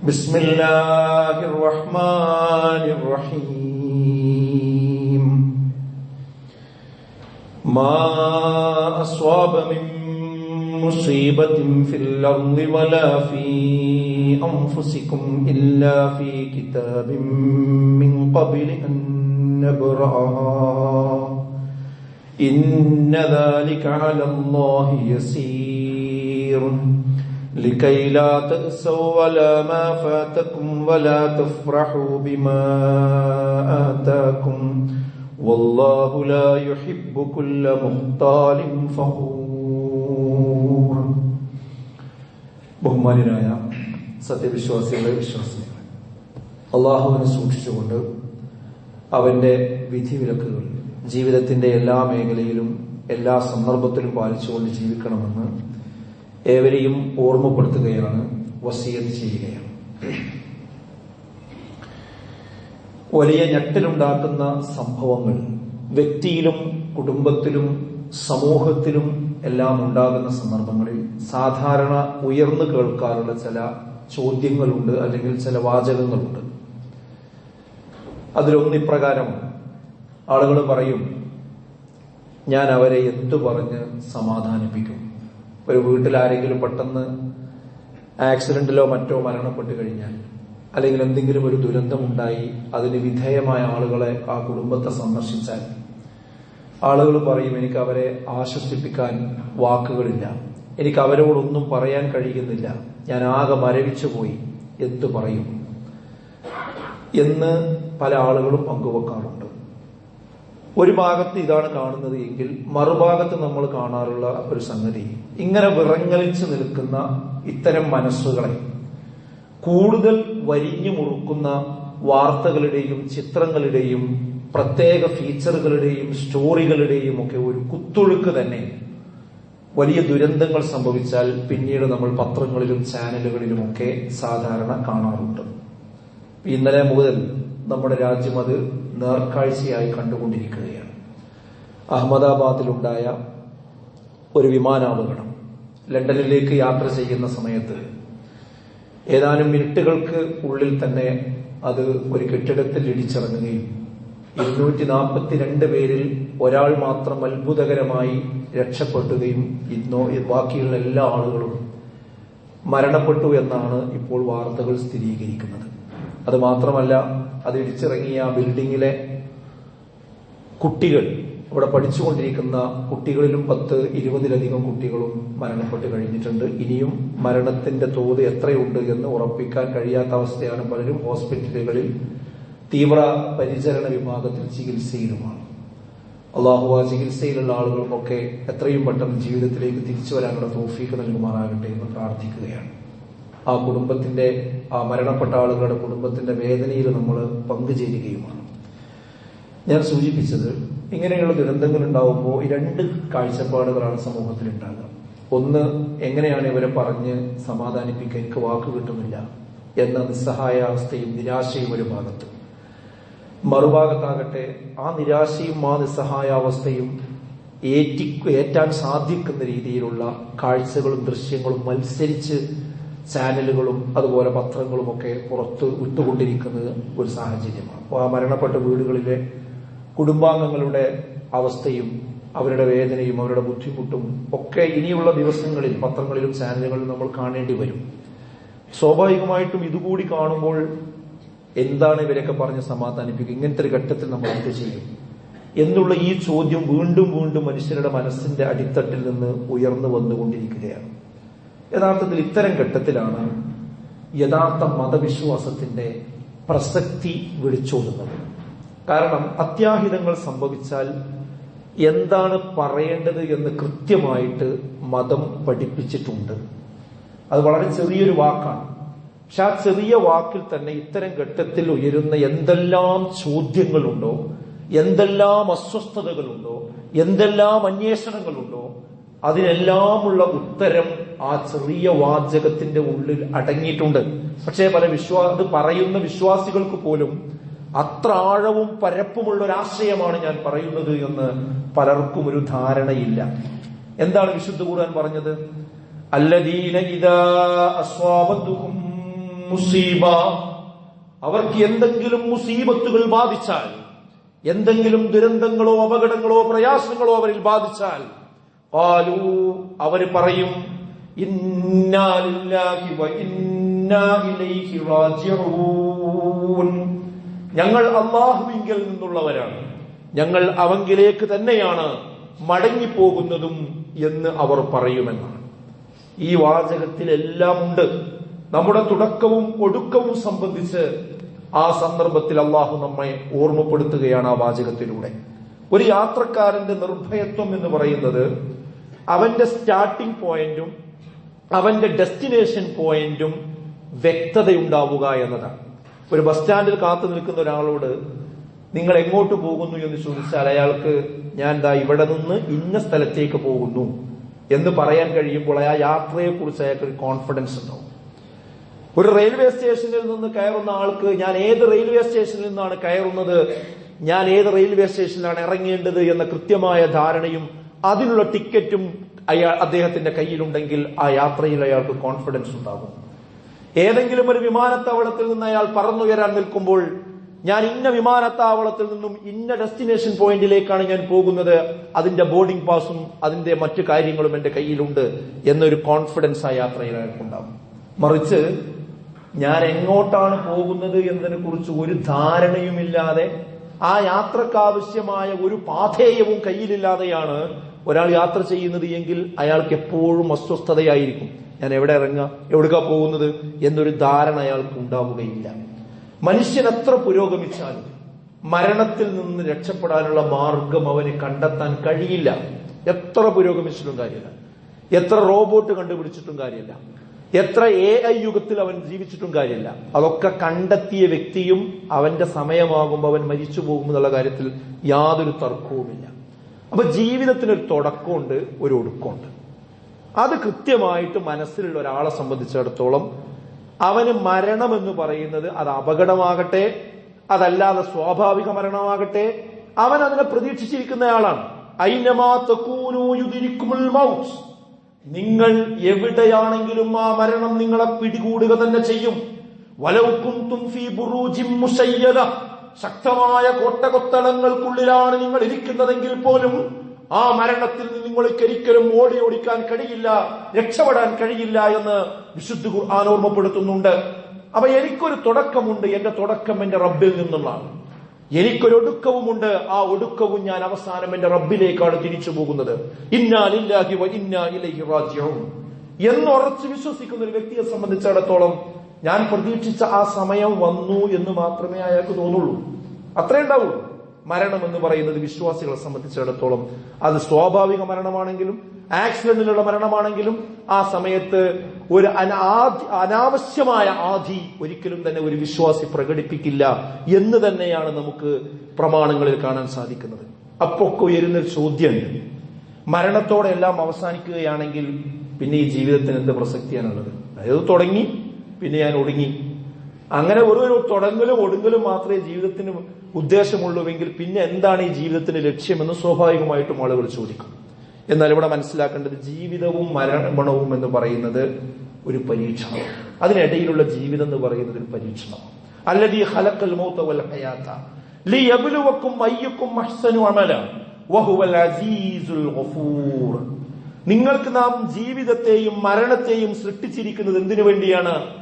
بسم الله الرحمن الرحيم. ما أصاب من مصيبة في الأرض ولا في أنفسكم إلا في كتاب من قبل أن نبرأها. إن ذلك على الله يسير. لكي لا تأسوا ولا ما فاتكم ولا تفرحوا بما آتاكم والله لا يحب كل مختال فخور ബഹുമാനായ സത്യവിശ്വാസികളെ വിശ്വാസികളെ അള്ളാഹുവിനെ സൂക്ഷിച്ചുകൊണ്ട് അവന്റെ വിധിവിലക്കുകൾ ജീവിതത്തിന്റെ എല്ലാ മേഖലയിലും എല്ലാ സന്ദർഭത്തിലും പാലിച്ചുകൊണ്ട് ജീവിക്കണമെന്ന് ഏവരെയും ഓർമ്മപ്പെടുത്തുകയാണ് വസീയത്ത് ചെയ്യുകയാണ്. വലിയ ഞെട്ടലുണ്ടാക്കുന്ന സംഭവങ്ങൾ വ്യക്തിയിലും കുടുംബത്തിലും സമൂഹത്തിലും എല്ലാം ഉണ്ടാകുന്ന സന്ദർഭങ്ങളിൽ സാധാരണ ഉയർന്നു കേൾക്കാറുള്ള ചില ചോദ്യങ്ങളുണ്ട് അല്ലെങ്കിൽ ചില വാചകങ്ങളുണ്ട്. അതിലൊന്ന് ഇപ്രകാരമാണ്. ആളുകൾ പറയും ഞാൻ അവരെ എന്തു പറഞ്ഞ് സമാധാനിപ്പിക്കും? ഒരു വീട്ടിൽ ആരെങ്കിലും പെട്ടെന്ന് ആക്സിഡന്റിലോ മറ്റോ മരണപ്പെട്ട് കഴിഞ്ഞാൽ അല്ലെങ്കിൽ എന്തെങ്കിലും ഒരു ദുരന്തമുണ്ടായി അതിന് വിധേയമായ ആളുകളെ ആ കുടുംബത്തെ സന്ദർശിച്ചാൽ ആളുകൾ പറയും എനിക്ക് അവരെ ആശ്വസിപ്പിക്കാൻ വാക്കുകളില്ല. എനിക്ക് അവരോടൊന്നും പറയാൻ കഴിയുന്നില്ല. ഞാൻ ആകെ മരവിച്ചു പോയി. എന്തു പറയും. എന്ന് പല ആളുകളും പങ്കുവെക്കാറുണ്ട്. ഒരു ഭാഗത്ത് ഇതാണ് കാണുന്നത് എങ്കിൽ മറുഭാഗത്ത് നമ്മൾ കാണാറുള്ള ഒരു സംഗതി. ഇങ്ങനെ വിറങ്ങലിച്ചു നിൽക്കുന്ന ഇത്തരം മനസ്സുകളെ കൂടുതൽ വരിഞ്ഞു മുറുക്കുന്ന വാർത്തകളുടെയും ചിത്രങ്ങളുടെയും പ്രത്യേക ഫീച്ചറുകളുടെയും സ്റ്റോറികളുടെയും ഒക്കെ ഒരു കുത്തൊഴുക്ക് തന്നെ വലിയ ദുരന്തങ്ങൾ സംഭവിച്ചാൽ പിന്നീട് നമ്മൾ പത്രങ്ങളിലും ചാനലുകളിലും ഒക്കെ സാധാരണ കാണാറുണ്ട്. ഇന്നലെ മുതൽ നമ്മുടെ രാജ്യം അത് നേർക്കാഴ്ചയായി കണ്ടുകൊണ്ടിരിക്കുകയാണ്. അഹമ്മദാബാദിലുണ്ടായ ഒരു വിമാനാപകടം. ലണ്ടനിലേക്ക് യാത്ര ചെയ്യുന്ന സമയത്ത് ഏതാനും മിനിറ്റുകൾക്ക് ഉള്ളിൽ തന്നെ അത് ഒരു കെട്ടിടത്തിൽ ഇടിച്ചിറങ്ങുകയും ഇരുന്നൂറ്റി നാൽപ്പത്തിരണ്ട് പേരിൽ ഒരാൾ മാത്രം അത്ഭുതകരമായി രക്ഷപ്പെടുകയും ഇന്നോ ബാക്കിയുള്ള എല്ലാ ആളുകളും മരണപ്പെട്ടു എന്നാണ് ഇപ്പോൾ വാർത്തകൾ സ്ഥിരീകരിക്കുന്നത്. അത് മാത്രമല്ല അത് ഇടിച്ചിറങ്ങിയ ബിൽഡിങ്ങിലെ കുട്ടികൾ അവിടെ പഠിച്ചുകൊണ്ടിരിക്കുന്ന കുട്ടികളിലും പത്ത് ഇരുപതിലധികം കുട്ടികളും മരണപ്പെട്ട് കഴിഞ്ഞിട്ടുണ്ട്. ഇനിയും മരണത്തിന്റെ തോത് എത്രയുണ്ട് എന്ന് ഉറപ്പിക്കാൻ കഴിയാത്ത അവസ്ഥയാണ് പലരും ഹോസ്പിറ്റലുകളിൽ തീവ്ര പരിചരണ വിഭാഗത്തിൽ ചികിത്സയിലുമാണ്. അള്ളാഹു ആ ചികിത്സയിലുള്ള ആളുകൾക്കൊക്കെ എത്രയും പെട്ടെന്ന് ജീവിതത്തിലേക്ക് തിരിച്ചു വരാനുള്ള തോഫീക്ക് നൽകുമാറാകട്ടെ എന്ന് പ്രാർത്ഥിക്കുകയാണ്. ആ കുടുംബത്തിന്റെ ആ മരണപ്പെട്ട ആളുകളുടെ കുടുംബത്തിന്റെ വേദനയിൽ നമ്മൾ പങ്കുചേരുകയുമാണ്. ഞാൻ സൂചിപ്പിച്ചത് ഇങ്ങനെയുള്ള ദുരന്തങ്ങൾ ഉണ്ടാവുമ്പോൾ രണ്ട് കാഴ്ചപ്പാടുകളാണ് സമൂഹത്തിൽ ഉണ്ടാകുക ഒന്ന് എങ്ങനെയാണ് ഇവരെ പറഞ്ഞ് സമാധാനിപ്പിക്കാൻ എനിക്ക് വാക്ക് കിട്ടുന്നില്ല എന്ന നിസ്സഹായാവസ്ഥയും നിരാശയും ഒരു ഭാഗത്ത്. മറുഭാഗത്താകട്ടെ ആ നിരാശയും ആ നിസ്സഹായാവസ്ഥയും ഏറ്റി ഏറ്റാൻ സാധിക്കുന്ന രീതിയിലുള്ള കാഴ്ചകളും ദൃശ്യങ്ങളും മത്സരിച്ച് ചാനലുകളും അതുപോലെ പത്രങ്ങളുമൊക്കെ പുറത്ത് വിട്ടുകൊണ്ടിരിക്കുന്നത് ഒരു സാഹചര്യമാണ്. അപ്പോൾ ആ മരണപ്പെട്ട വീടുകളിലെ കുടുംബാംഗങ്ങളുടെ അവസ്ഥയും അവരുടെ വേദനയും അവരുടെ ബുദ്ധിമുട്ടും ഒക്കെ ഇനിയുള്ള ദിവസങ്ങളിൽ പത്രങ്ങളിലും ചാനലുകളിലും നമ്മൾ കാണേണ്ടി വരും. സ്വാഭാവികമായിട്ടും ഇതുകൂടി കാണുമ്പോൾ എന്താണ് ഇവരൊക്കെ പറഞ്ഞ് സമാധാനിപ്പിക്കുക? ഇങ്ങനത്തെ ഒരു ഘട്ടത്തിൽ നമ്മൾ എന്ത് ചെയ്യും? എന്നുള്ള ഈ ചോദ്യം വീണ്ടും വീണ്ടും മനുഷ്യരുടെ മനസ്സിന്റെ അടിത്തട്ടിൽ നിന്ന് ഉയർന്നു വന്നുകൊണ്ടിരിക്കുകയാണ്. യഥാർത്ഥത്തിൽ ഇത്തരം ഘട്ടത്തിലാണ് യഥാർത്ഥ മതവിശ്വാസത്തിന്റെ പ്രസക്തി വിളിച്ചോടുന്നത് കാരണം അത്യാഹിതങ്ങൾ സംഭവിച്ചാൽ എന്താണ് പറയേണ്ടത് എന്ന് കൃത്യമായിട്ട് മതം പഠിപ്പിച്ചിട്ടുണ്ട്. അത് വളരെ ചെറിയൊരു വാക്കാണ്. പക്ഷെ ആ ചെറിയ വാക്കിൽ തന്നെ ഇത്തരം ഘട്ടത്തിൽ ഉയരുന്ന എന്തെല്ലാം ചോദ്യങ്ങളുണ്ടോ എന്തെല്ലാം അസ്വസ്ഥതകളുണ്ടോ എന്തെല്ലാം അന്വേഷണങ്ങളുണ്ടോ അതിനെല്ലാമുള്ള ഉത്തരം ആ ചെറിയ വാചകത്തിന്റെ ഉള്ളിൽ അടങ്ങിയിട്ടുണ്ട്. പക്ഷേ പല വിശ്വാ അത് പറയുന്ന വിശ്വാസികൾക്ക് പോലും അത്ര ആഴവും പരപ്പുമുള്ള ഒരു ആശയമാണ് ഞാൻ പറയുന്നത് എന്ന് പലർക്കും ഒരു ധാരണയില്ല. എന്താണ് വിശുദ്ധ കൂടാൻ പറഞ്ഞത്? അല്ലദീന മുസീബ. അവർക്ക് എന്തെങ്കിലും മുസീബത്തുകൾ ബാധിച്ചാൽ എന്തെങ്കിലും ദുരന്തങ്ങളോ അപകടങ്ങളോ പ്രയാസങ്ങളോ അവരിൽ ബാധിച്ചാൽ അവർ പറയും ഞങ്ങൾ അള്ളാഹുവിങ്കിൽ നിന്നുള്ളവരാണ്. ഞങ്ങൾ അവങ്കിലേക്ക് തന്നെയാണ് മടങ്ങിപ്പോകുന്നതും എന്ന് അവർ പറയുമെന്നാണ്. ഈ വാചകത്തിൽ എല്ലാം ഉണ്ട്. നമ്മുടെ തുടക്കവും ഒടുക്കവും സംബന്ധിച്ച് ആ സന്ദർഭത്തിൽ അള്ളാഹു നമ്മെ ഓർമ്മപ്പെടുത്തുകയാണ് ആ വാചകത്തിലൂടെ. ഒരു യാത്രക്കാരന്റെ നിർഭയത്വം എന്ന് പറയുന്നത് അവന്റെ സ്റ്റാർട്ടിംഗ് പോയിന്റും അവന്റെ ഡെസ്റ്റിനേഷൻ പോയിന്റും വ്യക്തതയുണ്ടാവുക എന്നതാണ്. ഒരു ബസ് സ്റ്റാൻഡിൽ കാത്തു നിൽക്കുന്ന ഒരാളോട് നിങ്ങൾ എങ്ങോട്ട് പോകുന്നു? എന്ന് ചോദിച്ചാൽ അയാൾക്ക് ഞാൻ ദാ ഇവിടെ നിന്ന് ഇന്ന സ്ഥലത്തേക്ക് പോകുന്നു. എന്ന് പറയാൻ കഴിയുമ്പോൾ ആ യാത്രയെക്കുറിച്ച് അയാൾക്ക് ഒരു കോൺഫിഡൻസ് ഉണ്ടാവും. ഒരു റെയിൽവേ സ്റ്റേഷനിൽ നിന്ന് കയറുന്ന ആൾക്ക് ഞാൻ ഏത് റെയിൽവേ സ്റ്റേഷനിൽ നിന്നാണ് കയറുന്നത്? ഞാൻ ഏത് റെയിൽവേ സ്റ്റേഷനിലാണ് ഇറങ്ങേണ്ടത്? എന്ന കൃത്യമായ ധാരണയും അതിനുള്ള ടിക്കറ്റും അയാൾ അദ്ദേഹത്തിന്റെ കയ്യിലുണ്ടെങ്കിൽ ആ യാത്രയിൽ അയാൾക്ക് കോൺഫിഡൻസ് ഉണ്ടാകും. ഏതെങ്കിലും ഒരു വിമാനത്താവളത്തിൽ നിന്ന് അയാൾ പറന്നുയരാൻ നിൽക്കുമ്പോൾ ഞാൻ ഇന്ന വിമാനത്താവളത്തിൽ നിന്നും ഇന്ന ഡെസ്റ്റിനേഷൻ പോയിന്റിലേക്കാണ് ഞാൻ പോകുന്നത്. അതിന്റെ ബോർഡിംഗ് പാസും അതിന്റെ മറ്റു കാര്യങ്ങളും എന്റെ കയ്യിലുണ്ട് എന്നൊരു കോൺഫിഡൻസ് ആ യാത്രയിൽ അയാൾക്കുണ്ടാകും. മറിച്ച് ഞാൻ എങ്ങോട്ടാണ് പോകുന്നത് എന്നതിനെ കുറിച്ച് ഒരു ധാരണയുമില്ലാതെ ആ യാത്രക്കാവശ്യമായ ഒരു പാഥേയവും കയ്യിലില്ലാതെയാണ് ഒരാൾ യാത്ര ചെയ്യുന്നത് എങ്കിൽ അയാൾക്ക് എപ്പോഴും അസ്വസ്ഥതയായിരിക്കും. ഞാൻ എവിടെ ഇറങ്ങുക? എവിടുക്കാ പോകുന്നത്? എന്നൊരു ധാരണ അയാൾക്ക് ഉണ്ടാവുകയില്ല. മനുഷ്യൻ എത്ര പുരോഗമിച്ചാലും മരണത്തിൽ നിന്ന് രക്ഷപ്പെടാനുള്ള മാർഗം അവന് കണ്ടെത്താൻ കഴിയില്ല. എത്ര പുരോഗമിച്ചിട്ടും കാര്യമില്ല. എത്ര റോബോട്ട് കണ്ടുപിടിച്ചിട്ടും കാര്യമില്ല. എത്ര എ ഐ യുഗത്തിൽ അവൻ ജീവിച്ചിട്ടും കാര്യമില്ല. അതൊക്കെ കണ്ടെത്തിയ വ്യക്തിയും അവന്റെ സമയമാകുമ്പോൾ അവൻ മരിച്ചു പോകുമെന്നുള്ള കാര്യത്തിൽ യാതൊരു തർക്കവുമില്ല. അപ്പൊ ജീവിതത്തിനൊരു തുടക്കമുണ്ട് ഒരു ഒടുക്കമുണ്ട്. അത് കൃത്യമായിട്ട് മനസ്സിലുള്ള ഒരാളെ സംബന്ധിച്ചിടത്തോളം അവന് മരണം എന്ന് പറയുന്നത് അത് അപകടമാകട്ടെ അതല്ലാതെ സ്വാഭാവിക മരണമാകട്ടെ അവൻ അതിനെ പ്രതീക്ഷിച്ചിരിക്കുന്നയാളാണ് നിങ്ങൾ എവിടെയാണെങ്കിലും ആ മരണം നിങ്ങളെ പിടികൂടുക തന്നെ ചെയ്യും. ശക്തമായ കോട്ടകൊത്തളങ്ങൾക്കുള്ളിലാണ് നിങ്ങൾ ഇരിക്കുന്നതെങ്കിൽ പോലും ആ മരണത്തിൽ നിന്ന് നിങ്ങൾക്ക് ഒരിക്കലും ഓടി ഓടിക്കാൻ കഴിയില്ല രക്ഷപ്പെടാൻ കഴിയില്ല എന്ന് വിശുദ്ധ ഖുർആൻ ഓർമ്മപ്പെടുത്തുന്നുണ്ട്. അപ്പൊ എനിക്കൊരു തുടക്കമുണ്ട് എന്റെ തുടക്കം എന്റെ റബ്ബിൽ നിന്നുള്ളതാണ്. എനിക്കൊരു ഒടുക്കവുമുണ്ട് ആ ഒടുക്കവും ഞാൻ അവസാനം എന്റെ റബ്ബിലേക്കാണ് തിരിച്ചു പോകുന്നത്. ഇന്നാലില്ലാഹി ഇന്നാ ഇലൈഹി റാജിഊൻ. എന്നുറച്ച് വിശ്വസിക്കുന്ന ഒരു വ്യക്തിയെ സംബന്ധിച്ചിടത്തോളം ഞാൻ പ്രതീക്ഷിച്ച ആ സമയം വന്നു എന്ന് മാത്രമേ അയാൾക്ക് തോന്നുള്ളൂ. അത്രേ ഉണ്ടാവുള്ളൂ മരണം എന്ന് പറയുന്നത് വിശ്വാസികളെ സംബന്ധിച്ചിടത്തോളം അത് സ്വാഭാവിക മരണമാണെങ്കിലും ആക്സിഡന്റിലുള്ള മരണമാണെങ്കിലും ആ സമയത്ത് ഒരു അനാവശ്യമായ ആധി ഒരിക്കലും തന്നെ ഒരു വിശ്വാസി പ്രകടിപ്പിക്കില്ല എന്ന് തന്നെയാണ് നമുക്ക് പ്രമാണങ്ങളിൽ കാണാൻ സാധിക്കുന്നത്. അപ്പൊക്കെ ഉയരുന്നൊരു ചോദ്യമുണ്ട്. മരണത്തോടെ എല്ലാം അവസാനിക്കുകയാണെങ്കിൽ പിന്നെ ഈ ജീവിതത്തിന് എന്ത് പ്രസക്തിയാണുള്ളത്? അതായത് തുടങ്ങി. പിന്നെ ഞാൻ ഒടുങ്ങി. അങ്ങനെ ഒരു തുടങ്ങലും ഒടുങ്ങലും മാത്രമേ ജീവിതത്തിന് ഉദ്ദേശമുള്ളൂവെങ്കിൽ പിന്നെ എന്താണ് ഈ ജീവിതത്തിന്റെ ലക്ഷ്യമെന്ന് സ്വാഭാവികമായിട്ടും ആളുകൾ ചോദിക്കും. എന്നാൽ ഇവിടെ മനസ്സിലാക്കേണ്ടത് ജീവിതവും മരണവും എന്ന് പറയുന്നത് ഒരു പരീക്ഷണം. അതിനിടയിലുള്ള ജീവിതം എന്ന് പറയുന്നത് ഒരു പരീക്ഷണം. അല്ലതീ ഹലക്കൽ മൗത്ത വൽ ഹയാത്ത ലിയബ്ലുവക്കും മയ്യക്കും അഹ്സനു അമല. വഹുവൽ അസീസുൽ ഗഫൂർ. നിങ്ങൾക്ക് നാം ജീവിതത്തെയും മരണത്തെയും സൃഷ്ടിച്ചിരിക്കുന്നത് എന്തിനു വേണ്ടിയാണ്?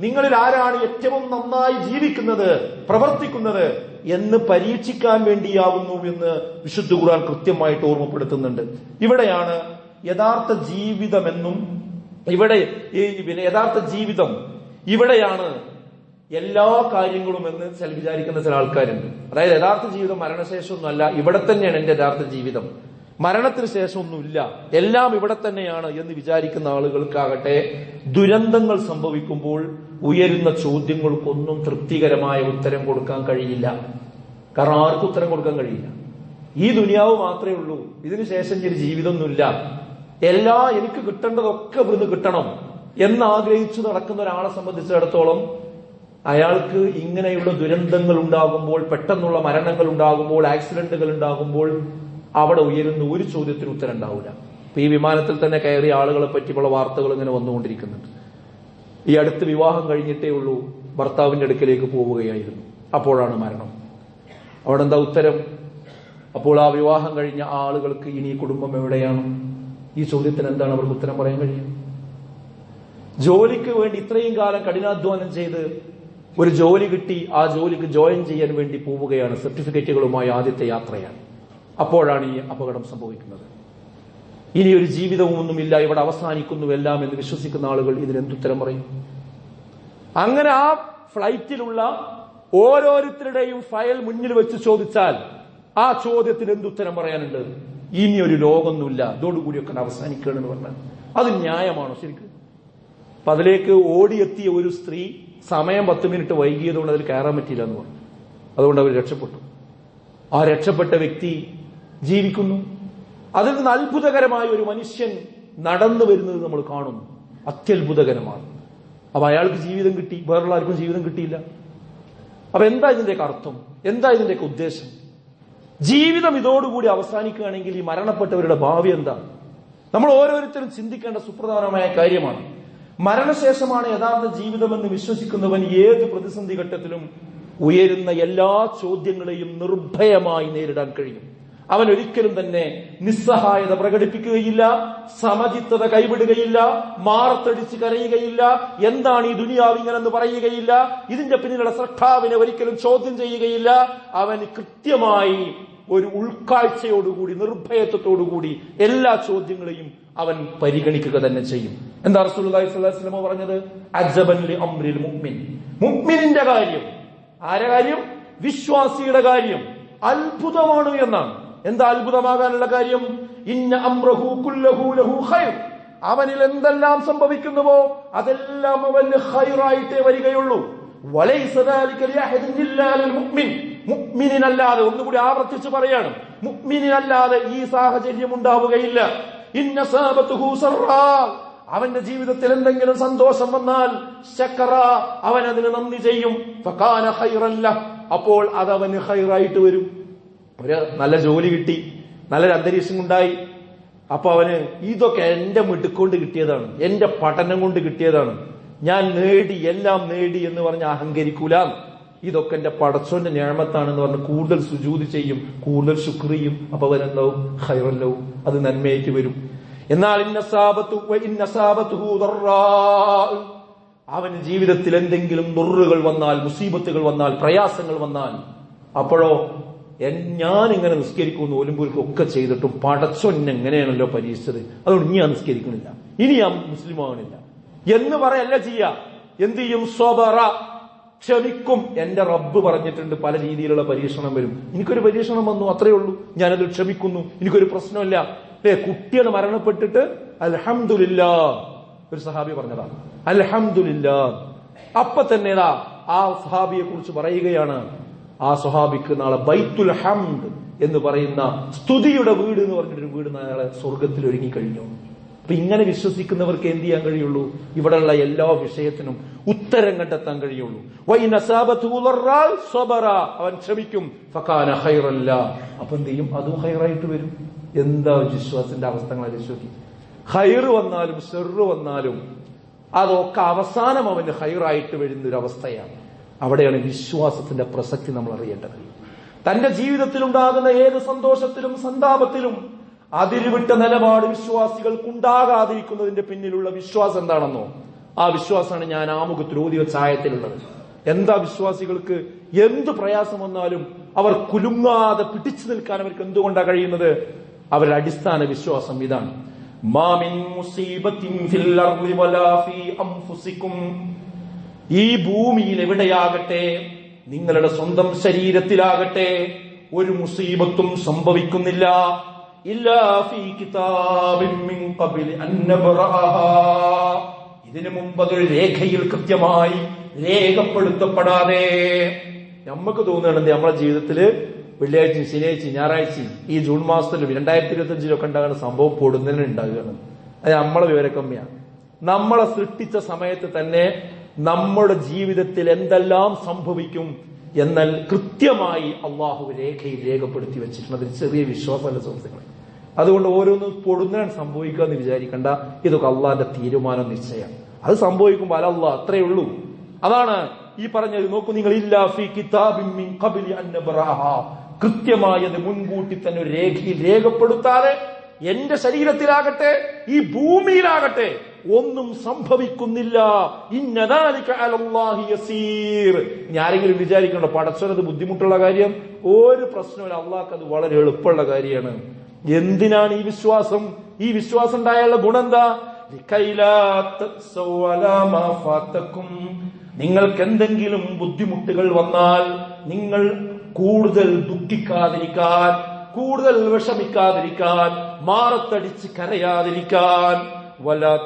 നിങ്ങളിൽ ആരാണ് ഏറ്റവും നന്നായി ജീവിക്കുന്നത് പ്രവർത്തിക്കുന്നത് എന്ന് പരീക്ഷിക്കാൻ വേണ്ടിയാവുന്നു എന്ന് വിശുദ്ധ ഖുർആൻ കൃത്യമായിട്ട് ഓർമ്മപ്പെടുത്തുന്നുണ്ട്. ഇവിടെയാണ് യഥാർത്ഥ ജീവിതമെന്നും ഇവിടെ പിന്നെ യഥാർത്ഥ ജീവിതം ഇവിടെയാണ് എല്ലാ കാര്യങ്ങളും എന്ന് ചില വിചാരിക്കുന്ന ചില ആൾക്കാരുണ്ട്. അതായത് യഥാർത്ഥ ജീവിതം മരണശേഷമൊന്നുമല്ല ഇവിടെ തന്നെയാണ് എന്റെ യഥാർത്ഥ ജീവിതം. മരണത്തിന് ശേഷമൊന്നുമില്ല. എല്ലാം ഇവിടെ തന്നെയാണ് എന്ന് വിചാരിക്കുന്ന ആളുകൾക്കാകട്ടെ ദുരന്തങ്ങൾ സംഭവിക്കുമ്പോൾ ഉയരുന്ന ചോദ്യങ്ങൾക്കൊന്നും തൃപ്തികരമായ ഉത്തരം കൊടുക്കാൻ കഴിയില്ല. കാരണം ആർക്കും ഉത്തരം കൊടുക്കാൻ കഴിയില്ല. ഈ ദുനിയാവ് മാത്രമേ ഉള്ളൂ. ഇതിനു ശേഷം ഒരു ജീവിതമൊന്നുമില്ല. എല്ലാ എനിക്ക് കിട്ടേണ്ടതൊക്കെ ഇവിടുന്ന് കിട്ടണം എന്ന് ആഗ്രഹിച്ചു നടക്കുന്ന ഒരാളെ സംബന്ധിച്ചിടത്തോളം അയാൾക്ക് ഇങ്ങനെയുള്ള ദുരന്തങ്ങൾ ഉണ്ടാകുമ്പോൾ പെട്ടെന്നുള്ള മരണങ്ങൾ ഉണ്ടാകുമ്പോൾ ആക്സിഡന്റുകൾ ഉണ്ടാകുമ്പോൾ അവിടെ ഉയരുന്ന ഒരു ചോദ്യത്തിന് ഉത്തരം ഉണ്ടാവില്ല ഇപ്പൊ ഈ വിമാനത്തിൽ തന്നെ കയറിയ ആളുകളെ പറ്റിയുള്ള വാർത്തകൾ ഇങ്ങനെ വന്നുകൊണ്ടിരിക്കുന്നുണ്ട്. ഈ അടുത്ത് വിവാഹം കഴിഞ്ഞിട്ടേ ഉള്ളൂ ഭർത്താവിന്റെ അടുക്കലേക്ക് പോവുകയായിരുന്നു. അപ്പോഴാണ് മരണം. അവിടെ എന്താ ഉത്തരം? അപ്പോൾ ആ വിവാഹം കഴിഞ്ഞ ആളുകൾക്ക് ഇനി കുടുംബം എവിടെയാണ്? ഈ ചോദ്യത്തിന് എന്താണ് അവർക്ക് ഉത്തരം പറയാൻ കഴിയുന്നത് ജോലിക്ക് വേണ്ടി ഇത്രയും കാലം കഠിനാധ്വാനം ചെയ്ത് ഒരു ജോലി കിട്ടി ആ ജോലിക്ക് ജോയിൻ ചെയ്യാൻ വേണ്ടി പോവുകയാണ്. സർട്ടിഫിക്കറ്റുകളുമായി ആദ്യത്തെ യാത്രയാണ്. അപ്പോഴാണ് ഈ അപകടം സംഭവിക്കുന്നത്. ഇനി ഒരു ജീവിതവും ഒന്നുമില്ല. ഇവിടെ അവസാനിക്കുന്നു എല്ലാം എന്ന് വിശ്വസിക്കുന്ന ആളുകൾ ഇതിനെന്തുത്തരം പറയും? അങ്ങനെ ആ ഫ്ലൈറ്റിലുള്ള ഓരോരുത്തരുടെയും ഫയൽ മുന്നിൽ വെച്ച് ചോദിച്ചാൽ ആ ചോദ്യത്തിന് എന്തുത്തരം പറയാനുണ്ട്? ഇനി ഒരു ലോകമൊന്നുമില്ല. ഇതോടുകൂടിയൊക്കെ അവസാനിക്കുകയാണെന്ന് പറഞ്ഞാൽ അത് ന്യായമാണോ ശരിക്കും? അപ്പൊ അതിലേക്ക് ഓടിയെത്തിയ ഒരു സ്ത്രീ സമയം പത്ത് മിനിറ്റ് വൈകിയതുകൊണ്ട് അതിൽ കയറാൻ പറ്റിയില്ല എന്ന് പറഞ്ഞു. അതുകൊണ്ട് അവർ രക്ഷപ്പെട്ടു. ആ രക്ഷപ്പെട്ട വ്യക്തി ജീവിക്കുന്നു. അതിൽ നിന്ന് അത്ഭുതകരമായ ഒരു മനുഷ്യൻ നടന്നു വരുന്നത് നമ്മൾ കാണുന്നു. അത്യത്ഭുതകരമാണ്. അപ്പൊ അയാൾക്ക് ജീവിതം കിട്ടി. വേറുള്ള ആർക്കും ജീവിതം കിട്ടിയില്ല. അപ്പൊ എന്താ ഇതിന്റെയൊക്കെ അർത്ഥം? എന്താ ഇതിന്റെയൊക്കെ ഉദ്ദേശം? ജീവിതം ഇതോടുകൂടി അവസാനിക്കുകയാണെങ്കിൽ ഈ മരണപ്പെട്ടവരുടെ ഭാവി എന്താ? നമ്മൾ ഓരോരുത്തരും ചിന്തിക്കേണ്ട സുപ്രധാനമായ കാര്യമാണ്. മരണശേഷമാണ് യഥാർത്ഥ ജീവിതമെന്ന് വിശ്വസിക്കുന്നവൻ ഏത് പ്രതിസന്ധി ഘട്ടത്തിലും ഉയരുന്ന എല്ലാ ചോദ്യങ്ങളെയും നിർഭയമായി നേരിടാൻ കഴിയും. അവൻ ഒരിക്കലും തന്നെ നിസ്സഹായത പ്രകടിപ്പിക്കുകയില്ല സമചിത്തത കൈവിടുകയില്ല മാറത്തടിച്ച് കരയുകയില്ല എന്താണ് ഈ ദുനിയാവ് ഇങ്ങനെന്ന് പറയുകയില്ല ഇതിന്റെ പിന്നിലുള്ള ശ്രദ്ധാവിനെ ഒരിക്കലും ചോദ്യം ചെയ്യുകയില്ല. അവൻ കൃത്യമായി ഒരു ഉൾക്കാഴ്ചയോടുകൂടി നിർഭയത്വത്തോടുകൂടി എല്ലാ ചോദ്യങ്ങളെയും അവൻ പരിഗണിക്കുക തന്നെ ചെയ്യും. എന്താ വസല്ലം പറഞ്ഞത്? അജബൻ അമ്രിൽ അംരിൽ മുഅ്മിൻ. മുഅ്മിനിന്റെ കാര്യം. ആരെ കാര്യം? വിശ്വാസിയുടെ കാര്യം. അത്ഭുതമാണ് എന്നാണ്. എന്താ അത്ഭുതമാകാനുള്ള കാര്യം? ഇന്ന അംറഹു കുല്ലഹു ലഹു ഖൈർ. അവനിൽ എന്തെല്ലാം സംഭവിക്കുന്നുവോ അതെല്ലാം അവന് ഹൈറായിട്ടേ വരികയുള്ളൂ. മുഅ്മിനിനല്ലാതെ ഒന്നുകൂടി ആവർത്തിച്ച് പറയാണ്. മുഅ്മിനിനല്ലാതെ ഈ സാഹചര്യം ഉണ്ടാവുകയില്ല. ഇന്ന അവന്റെ ജീവിതത്തിൽ എന്തെങ്കിലും സന്തോഷം വന്നാൽ അവൻ അതിന് നന്ദി ചെയ്യും. അപ്പോൾ അതവന് ഹൈറായിട്ട് വരും. ഒരു നല്ല ജോലി കിട്ടി നല്ലൊരു അന്തരീക്ഷം ഉണ്ടായി. അപ്പൊ അവന് ഇതൊക്കെ എന്റെ മിടുക്കൊണ്ട് കിട്ടിയതാണ് എന്റെ പഠനം കൊണ്ട് കിട്ടിയതാണ്. ഞാൻ നേടി എല്ലാം നേടി എന്ന് പറഞ്ഞ് അഹങ്കരിക്കൂല. ഇതൊക്കെ എന്റെ പടച്ചോന്റെ ഞാമത്താണെന്ന് പറഞ്ഞ് കൂടുതൽ സുജൂതി ചെയ്യും കൂടുതൽ ശുക്രിയും അപ്പൊ അവനെന്താവും ഹൈറല്ലാവും അത് നന്മയായിട്ട് വരും. എന്നാൽ അവന് ജീവിതത്തിൽ എന്തെങ്കിലും ദുറുകൾ വന്നാൽ മുസീബത്തുകൾ വന്നാൽ പ്രയാസങ്ങൾ വന്നാൽ അപ്പോഴോ ഞാൻ ഇങ്ങനെ നിസ്കരിക്കും ഒലിമ്പൂരിക്കും ഒക്കെ ചെയ്തിട്ടും പടച്ചോൻ എങ്ങനെയാണല്ലോ പരീക്ഷിച്ചത്? അതുകൊണ്ട് ഇനി ഞാൻ നിസ്കരിക്കുന്നില്ല ഇനി ഞാൻ മുസ്ലിം ആകണില്ല എന്ന് പറയല്ല ചെയ്യ. എന്ത് ചെയ്യും? സ്വബറ ക്ഷമിക്കും. എന്റെ റബ്ബ് പറഞ്ഞിട്ടുണ്ട് പല രീതിയിലുള്ള പരീക്ഷണം വരും. എനിക്കൊരു പരീക്ഷണം വന്നു അത്രേ ഉള്ളൂ. ഞാനത് ക്ഷമിക്കുന്നു. എനിക്കൊരു പ്രശ്നമില്ല. ഏ കുട്ടികൾ മരണപ്പെട്ടിട്ട് അൽഹംദുലില്ലാ. ഒരു സഹാബി പറഞ്ഞതാ. അൽഹംദുലില്ലാ. അപ്പൊ തന്നെ ആ സഹാബിയെ കുറിച്ച് പറയുകയാണ്. ആ സ്വഹാബിക്ക് നാളെ ബൈത്തുൽ ഹംദ് എന്ന് പറയുന്ന സ്തുതിയുടെ വീട് എന്ന് പറഞ്ഞിട്ടൊരു വീട് നാളെ സ്വർഗത്തിൽ ഒരുങ്ങി കഴിഞ്ഞു. അപ്പൊ ഇങ്ങനെ വിശ്വസിക്കുന്നവർക്ക് എന്ത് ചെയ്യാൻ കഴിയുള്ളൂ? ഇവിടെയുള്ള എല്ലാ വിഷയത്തിനും ഉത്തരം കണ്ടെത്താൻ കഴിയുള്ളൂ. അവൻ ക്ഷമിക്കും അപ്പൊ എന്ത് ചെയ്യും? അതും ഹൈറായിട്ട് വരും. എന്താ വിശ്വാസത്തിന്റെ അവസ്ഥകളെ വിശ്വസിക്കും ഹൈർ വന്നാലും ഷെറ് വന്നാലും അതൊക്കെ അവസാനം അവന് ഹൈറായിട്ട് വരുന്ന ഒരു അവസ്ഥയാണ് അവിടെയാണ് വിശ്വാസത്തിന്റെ പ്രസക്തി നമ്മൾ അറിയേണ്ടത്. തന്റെ ജീവിതത്തിൽ ഉണ്ടാകുന്ന ഏത് സന്തോഷത്തിലും സന്താപത്തിലും അതിരുവിട്ട നിലപാട് വിശ്വാസികൾക്കുണ്ടാകാതിരിക്കുന്നതിന്റെ പിന്നിലുള്ള വിശ്വാസം എന്താണെന്നോ? ആ വിശ്വാസമാണ് ഞാൻ ആമുഖത്തിൽ ഓതി വെച്ച ആയത്തിലുള്ളത് എന്താ വിശ്വാസികൾക്ക്? എന്ത് പ്രയാസം വന്നാലും അവർ കുലുങ്ങാതെ പിടിച്ചു നിൽക്കാൻ അവർക്ക് എന്തുകൊണ്ടാണ് കഴിയുന്നത്? അവരുടെ അടിസ്ഥാന വിശ്വാസം ഇതാണ്. മാമിൻ ഫിൽ വലാ ഫീ ഈ ഭൂമിയിൽ എവിടെയാകട്ടെ നിങ്ങളുടെ സ്വന്തം ശരീരത്തിലാകട്ടെ ഒരു മുസീബത്തും സംഭവിക്കുന്നില്ല. ഇതിനു മുമ്പ് അതൊരു രേഖയിൽ കൃത്യമായി രേഖപ്പെടുത്തപ്പെടാതെ നമുക്ക് തോന്നുകയാണെങ്കിൽ നമ്മുടെ ജീവിതത്തിൽ വെള്ളിയാഴ്ച ശനിയാഴ്ച ഞായറാഴ്ച ഈ ജൂൺ മാസത്തിലും രണ്ടായിരത്തി ഇരുപത്തി അഞ്ചിലൊക്കെ ഉണ്ടാകുന്ന സംഭവം പൊടുന്നതിന് ഉണ്ടാകുകയാണ് അത് നമ്മളെ വിവരക്കമ്മിയാണ്. നമ്മളെ സൃഷ്ടിച്ച സമയത്ത് തന്നെ നമ്മുടെ ജീവിതത്തിൽ എന്തെല്ലാം സംഭവിക്കും എന്നാൽ കൃത്യമായി അള്ളാഹു രേഖയിൽ രേഖപ്പെടുത്തി വെച്ചിട്ടുണ്ട്. അതിന് ചെറിയ വിശ്വാസമല്ല സുഹൃത്തുക്കളെ. അതുകൊണ്ട് ഓരോന്നും പൊടുന്നാൻ സംഭവിക്കുക എന്ന് വിചാരിക്കണ്ട. ഇതൊക്കെ അള്ളാന്റെ തീരുമാനം നിശ്ചയം. അത് സംഭവിക്കുമ്പോൾ അല്ല അത്രേ ഉള്ളൂ. അതാണ് ഈ പറഞ്ഞത്. നോക്കൂ നിങ്ങൾ കൃത്യമായി അത് മുൻകൂട്ടി തന്നെ രേഖയിൽ രേഖപ്പെടുത്താതെ എന്റെ ശരീരത്തിലാകട്ടെ ഈ ഭൂമിയിലാകട്ടെ ഒന്നും സംഭവിക്കുന്നില്ല. ഇനി വിചാരിക്കണ്ടോ പടച്ചവനത് ബുദ്ധിമുട്ടുള്ള കാര്യം? ഒരു പ്രശ്നമില്ല അള്ളാഹ്ക്ക് അത് വളരെ എളുപ്പമുള്ള കാര്യമാണ്. എന്തിനാണ് ഈ വിശ്വാസം? ഈ വിശ്വാസം ഉണ്ടായുള്ള ഗുണം എന്താ. നിങ്ങൾക്ക് എന്തെങ്കിലും ബുദ്ധിമുട്ടുകൾ വന്നാൽ നിങ്ങൾ കൂടുതൽ ദുഃഖിക്കാതിരിക്കാൻ കൂടുതൽ വിഷമിക്കാതിരിക്കാൻ മാറത്തടിച്ച് കരയാതിരിക്കാൻ വലാ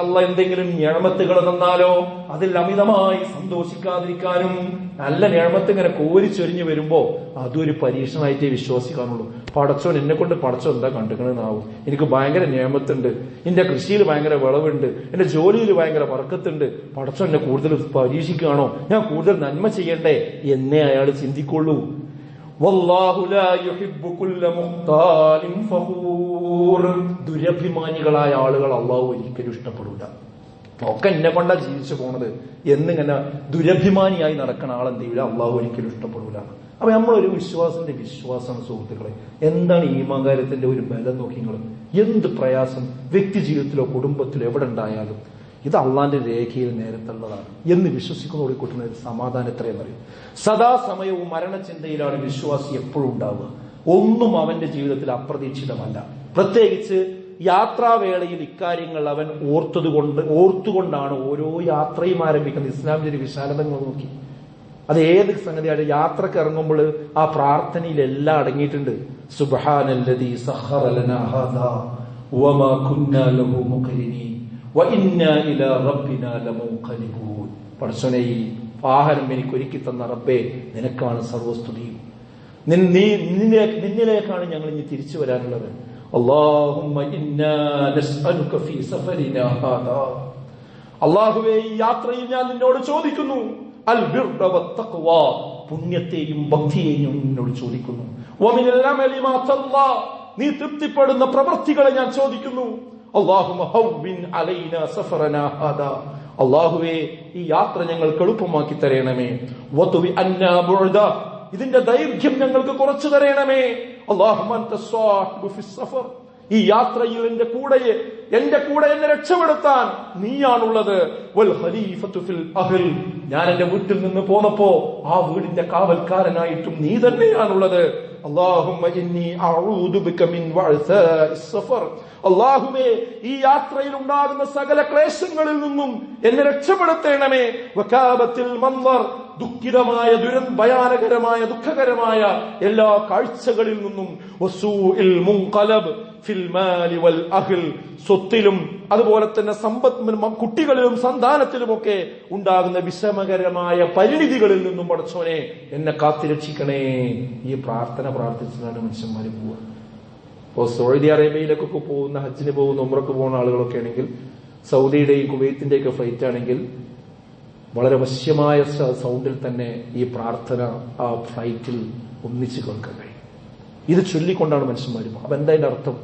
അല്ല എന്തെങ്കിലും ഞാമത്തുകൾ തന്നാലോ അതിൽ അമിതമായി സന്തോഷിക്കാതിരിക്കാനും നല്ല ഞാമത്ത് ഇങ്ങനെ കോരിച്ചൊരിഞ്ഞു വരുമ്പോ അതൊരു പരീക്ഷണമായിട്ടേ വിശ്വസിക്കാനുള്ളൂ. പടച്ചോൻ എന്നെ കൊണ്ട് പടച്ചോൻ എന്താ കണ്ടുക്കണെന്നാവും. എനിക്ക് ഭയങ്കര ഞേമത്തുണ്ട്. എന്റെ കൃഷിയിൽ ഭയങ്കര വിളവുണ്ട്. എന്റെ ജോലിയിൽ ഭയങ്കര വർക്കത്തുണ്ട്. പടച്ചോൻ എന്നെ കൂടുതൽ പരീക്ഷിക്കുകയാണോ? ഞാൻ കൂടുതൽ നന്മ ചെയ്യണ്ടേ? എന്നെ അയാൾ ചിന്തിക്കുള്ളൂ. ദുരഭിമാനികളായ ആളുകൾ അള്ളാഹു ഒരിക്കലും ഇഷ്ടപ്പെടില്ല ഒക്കെ എന്നെ കൊണ്ടാ ജീവിച്ചു പോണത്. എന്നിങ്ങനെ ദുരഭിമാനിയായി നടക്കുന്ന ആളെന്ത് ചെയ്യില്ല അള്ളാഹു ഒരിക്കലും ഇഷ്ടപ്പെടൂല. അപ്പൊ നമ്മളൊരു വിശ്വാസത്തിന്റെ വിശ്വാസമാണ് സുഹൃത്തുക്കളെ. എന്താണ് ഈ മാകാര്യത്തിന്റെ ഒരു ബലം നോക്കി നിങ്ങൾ എന്ത് പ്രയാസം? വ്യക്തി ജീവിതത്തിലോ കുടുംബത്തിലോ എവിടെ ഉണ്ടായാലും. ഇത് അള്ളാന്റെ രേഖയിൽ നേരത്തുള്ളതാണ്. എന്ന് വിശ്വസിക്കുന്ന കൂട്ടുന്ന ഒരു സമാധാനം എത്രയെന്നറിയും സദാസമയവും മരണചിന്തയിലാണ് വിശ്വാസി എപ്പോഴും ഉണ്ടാവുക. ഒന്നും അവന്റെ ജീവിതത്തിൽ അപ്രതീക്ഷിതമല്ല. പ്രത്യേകിച്ച് യാത്രാവേളയിൽ ഇക്കാര്യങ്ങൾ അവൻ ഓർത്തതുകൊണ്ട് ഓർത്തുകൊണ്ടാണ് ഓരോ യാത്രയും ആരംഭിക്കുന്നത്. ഇസ്ലാമിന്റെ ഒരു വിശാലതങ്ങൾ നോക്കി. അത് ഏത് സംഗതിയാണ് യാത്രയ്ക്ക് ഇറങ്ങുമ്പോൾ ആ പ്രാർത്ഥനയിൽ എല്ലാം അടങ്ങിയിട്ടുണ്ട്. സുബ്ഹാനല്ലദീ സഹറലനാഹാദ ലനാ ഹാദാ വമാ കുന്നാ ലഹു പടച്ചോനെ ഈ വാഹനം എനിക്ക് ഒരുക്കി തന്ന റബ്ബേ നിനക്കാണ് സർവസ്തുതിയും. നിന്നിലേക്കാണ് ഞങ്ങൾ ഇനി തിരിച്ചു വരാനുള്ളത്. അള്ളാഹുവേ ഈ യാത്രയിൽ ഞാൻ നിന്നോട് ചോദിക്കുന്നു പുണ്യത്തെയും ഭക്തിയെയും നിന്നോട് ചോദിക്കുന്നു. നീ തൃപ്തിപ്പെടുന്ന പ്രവൃത്തികളെ ഞാൻ ചോദിക്കുന്നു. അള്ളാഹുവേ ഈ യാത്ര ഞങ്ങൾക്ക് എളുപ്പമാക്കി ബുഅദ. ഇതിന്റെ ദൈർഘ്യം ഞങ്ങൾക്ക് കുറച്ചു തരണമേ. അള്ളാഹു ഈ യാത്രയിൽ എന്റെ കൂടെയെ എന്റെ കൂടെ എന്നെ രക്ഷപ്പെടുത്താൻ നീയാണുള്ളത്. ഞാൻ എന്റെ വീട്ടിൽ നിന്ന് പോന്നപ്പോ ആ വീടിന്റെ കാവൽക്കാരനായിട്ടും നീ തന്നെയാണുള്ളത്. അല്ലാഹുവേ ഈ യാത്രയിൽ ഉണ്ടാകുന്ന സകല ക്ലേശങ്ങളിൽ നിന്നും എന്നെ രക്ഷപ്പെടുത്തേണമേ. വകാബത്തിൽ മൻവർ ദുഃഖിതമായ ദുരന്ത ഭയാനകരമായ ദുഃഖകരമായ എല്ലാ കാഴ്ചകളിൽ നിന്നും സ്വത്തിലും അതുപോലെ തന്നെ സമ്പത് കുട്ടികളിലും സന്താനത്തിലുമൊക്കെ ഉണ്ടാകുന്ന വിഷമകരമായ പരിണിതികളിൽ നിന്നും പടച്ചോനെ എന്നെ കാത്തിരക്ഷിക്കണേ. ഈ പ്രാർത്ഥന പ്രാർത്ഥിച്ചതാണ് മനുഷ്യന്മാര് പോവുക. സൗദി അറേബ്യയിലേക്കൊക്കെ പോകുന്ന ഹജ്ജിന് പോകുന്ന ഉമ്രക്ക് പോകുന്ന ആളുകളൊക്കെ ആണെങ്കിൽ സൗദിയുടെയും കുവൈത്തിന്റെയൊക്കെ ഫ്ലൈറ്റ് ആണെങ്കിൽ വളരെ വശ്യമായ സൗണ്ടിൽ തന്നെ ഈ പ്രാർത്ഥന ആ ഫ്ലൈറ്റിൽ ഒന്നിച്ച് കേൾക്കാൻ കഴിയും. ഇത് ചൊല്ലിക്കൊണ്ടാണ് മനുഷ്യന്മാർ. അപ്പൊ എന്താ അതിന്റെ അർത്ഥം?